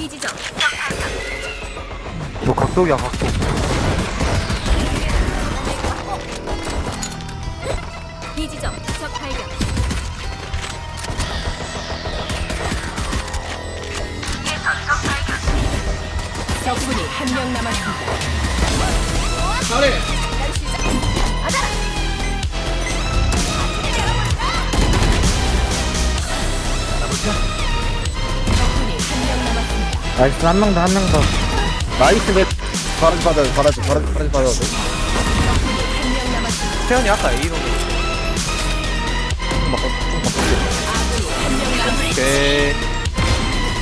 비지점 너 각도기야 각도. 적 발견. 적군이 한 명 남았습니다. 잘해. 적군이 나이스 한 명 더 한 명더 나이스 맵 바라지 받아요 바라지 바라지 바라지 남았습니다. 태연이 아까 A로 남았습니다. 오케이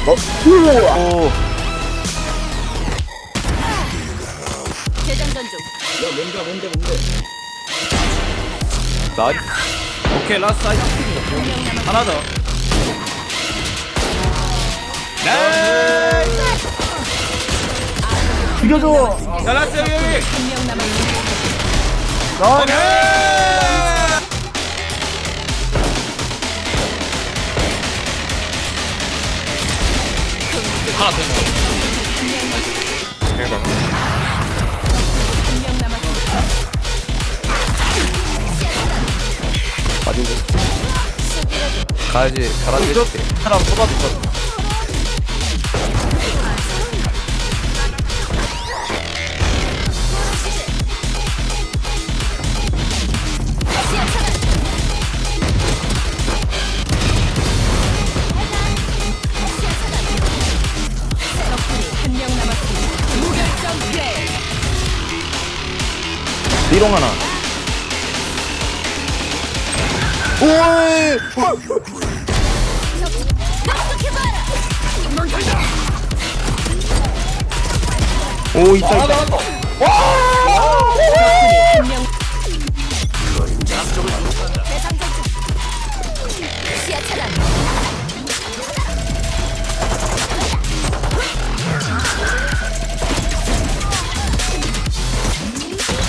어? 오 재장전 중야 뭔가 뭔데 뭔데. 나이스 오케이 라스트 사이드 하나 더 나이스 죽여줘 자 라스트 여기 여기 한명 남았습니다. 나이스 하나 더 대박 한명 남았습니다. 가야지 가라지 해줄게 사람 쏟아졌어 삐롱 하나. 오이! 오 있다 있다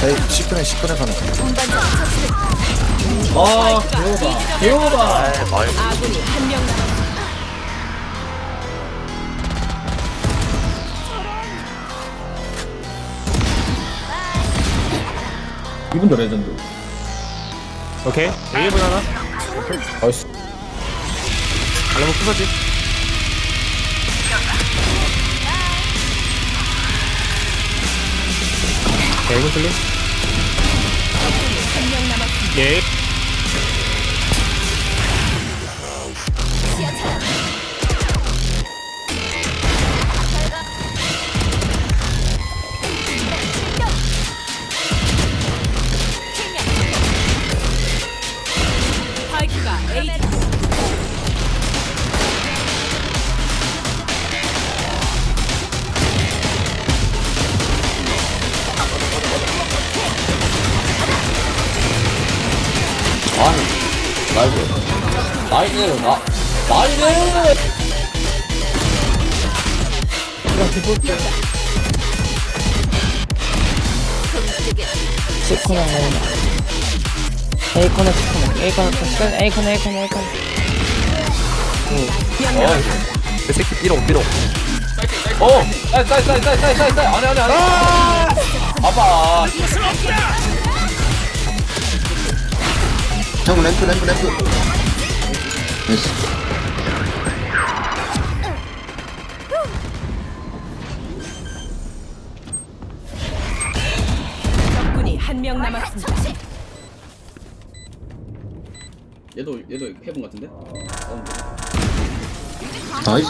에이 10분에 10분에 가는 아 개오바. 개오바. 아군이 한 명 남았습니다. 이분도 레전드. 오케이 A분 하나 나이스. 알라모 부서지 A분 틀림 한 명 나이스. 나이스. 나. 나이스. 시코너 에이코너 시코너 에이코너 끝 에이코너 에이코너 에이코너 어. 내 새끼 삐롱 삐롱 어. 사이 사이 사이 사이 사이 사이. 안해 안해 안해. 봐봐. 형 램프 램프 램프 나이스 적군이 한 명 남았습니다. 얘도 얘도 해본 같은데. 나이스